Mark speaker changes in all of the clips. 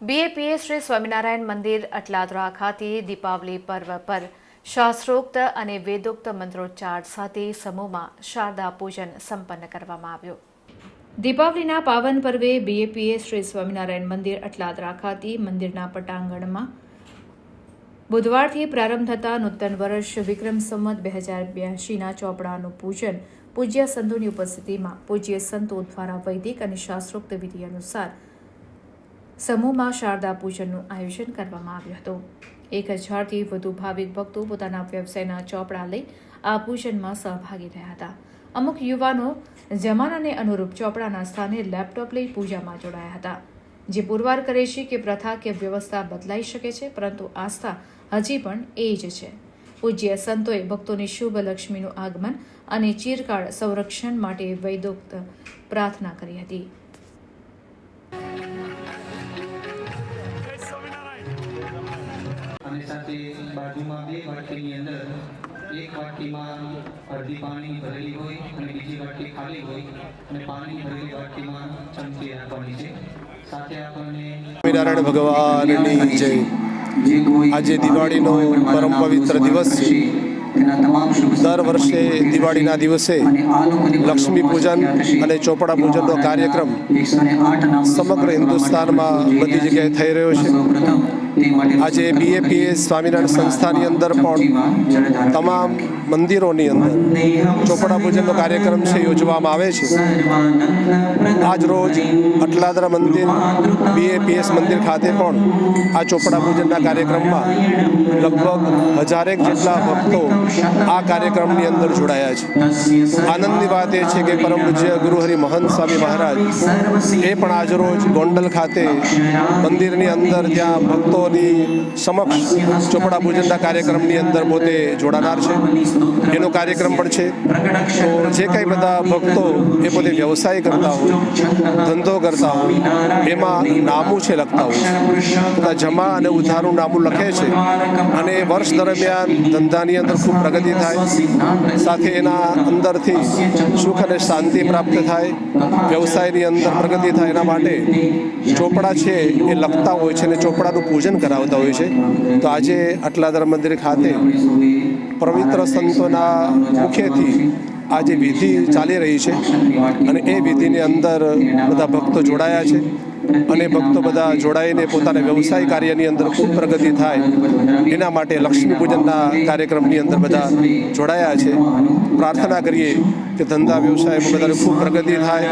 Speaker 1: બીએપીએ શ્રી સ્વામિનારાયણ મંદિર અટલાદરા ખાતે દીપાવલી પર્વ પર શાસ્ત્રોક્ત અને વેદોક્ત મંત્રોચ્ચાર સાથે સમૂહમાં શારદા પૂજન સંપન્ન કરવામાં આવ્યું. દીપાવલીના પાવન પર્વે બીએપીએ શ્રી સ્વામિનારાયણ મંદિર અટલાદરા ખાતે મંદિરના પટાંગણમાં બુધવારથી પ્રારંભ થતા નૂતન વર્ષ વિક્રમ સંવત બે હજાર બ્યાસીના ચોપડાનું પૂજન પૂજ્ય સંતોની ઉપસ્થિતિમાં પૂજ્ય સંતો દ્વારા વૈદિક અને શાસ્ત્રોક્ત વિધિ અનુસાર સમૂહમાં શારદા પૂજનનું આયોજન કરવામાં આવ્યું હતું. એક હજારથી વધુ ભાવિક ભક્તો પોતાના વ્યવસાયના ચોપડા લઈ આ પૂજનમાં સહભાગી રહ્યા હતા. અમુક યુવાનો જમાનાને અનુરૂપ ચોપડાના સ્થાને લેપટોપ લઈ પૂજામાં જોડાયા હતા. જે પુરવાર કરે છે કે પ્રથા કે વ્યવસ્થા બદલાઈ શકે છે, પરંતુ આસ્થા હજી પણ એ જ છે. પૂજ્ય સંતોએ ભક્તોની શુભ લક્ષ્મીનું આગમન અને ચિરકાળ સંરક્ષણ માટે વૈદોક્ત પ્રાર્થના કરી હતી.
Speaker 2: સાથે બાજુમાં બે વાટકીની અંદર એક વાટકીમાં અડધી પાણી ભરેલી હોય અને બીજી વાટકી ખાલી હોય અને પાણી ભરેલી વાટકીમાં ચમચી રાખવાની છે. સાથે
Speaker 3: આજે દિવાળીનો પરમ દિવસ દર વર્ષે દિવાળીના દિવસે લક્ષ્મી પૂજન અને ચોપડા પૂજનનો કાર્યક્રમ સમગ્ર હિન્દુસ્તાનમાં બધી જગ્યાએ થઈ રહ્યો છે. આજે બીએપીએસ સ્વામિનારાયણ સંસ્થાની અંદર પણ તમામ મંદિરોની અંદર ચોપડા પૂજનનો કાર્યક્રમ છે યોજવામાં આવે છે. આજ રોજ અટલાદરા મંદિર બીએપીએસ મંદિર ખાતે પણ આ ચોપડા પૂજનના કાર્યક્રમમાં લગભગ હજારેક જેટલા ભક્તો આ કાર્યક્રમની અંદર જોડાયા છે. આનંદની વાત એ છે કે પરમ પૂજ્ય ગુરુહરિ મહંત સ્વામી મહારાજ એ પણ આજરોજ ગોંડલ ખાતે મંદિરની અંદર ત્યાં ભક્તોની સમક્ષ ચોપડા પૂજનના કાર્યક્રમની અંદર પોતે જોડાનાર છે. એનો કાર્યક્રમ પણ છે. તો જે કંઈ બધા ભક્તો એ પોતે વ્યવસાય કરતા હોય, ધંધો કરતા હોય, એમાં નામું છે લખતા હોય. બધા જમા અને ઉધારું નામું લખે છે. અને વર્ષ દરમિયાન ધંધાની અંદર ખૂબ પ્રગતિ થાય. સાથે એના અંદરથી સુખ અને શાંતિ પ્રાપ્ત થાય. વ્યવસાયની અંદર પ્રગતિ થાય. એના માટે ચોપડા છે એ લખતા હોય છે અને ચોપડાનું પૂજન કરાવતા હોય છે. તો આજે અટલાદર મંદિર ખાતે પવિત્ર સંતોના મુખેથી આજે વિધિ ચાલી રહી છે અને એ વિધિની અંદર બધા ભક્તો જોડાયા છે અને ભક્તો બધા જોડાઈને પોતાના વ્યવસાય કાર્યની અંદર ખૂબ પ્રગતિ થાય એના માટે લક્ષ્મી પૂજનના કાર્યક્રમની અંદર બધા જોડાયા છે. પ્રાર્થના કરીએ કે ધંધા વ્યવસાયમાં બધાને ખૂબ પ્રગતિ થાય,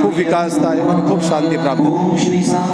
Speaker 3: ખૂબ વિકાસ થાય અને ખૂબ શાંતિ પ્રાપ્ત થાય.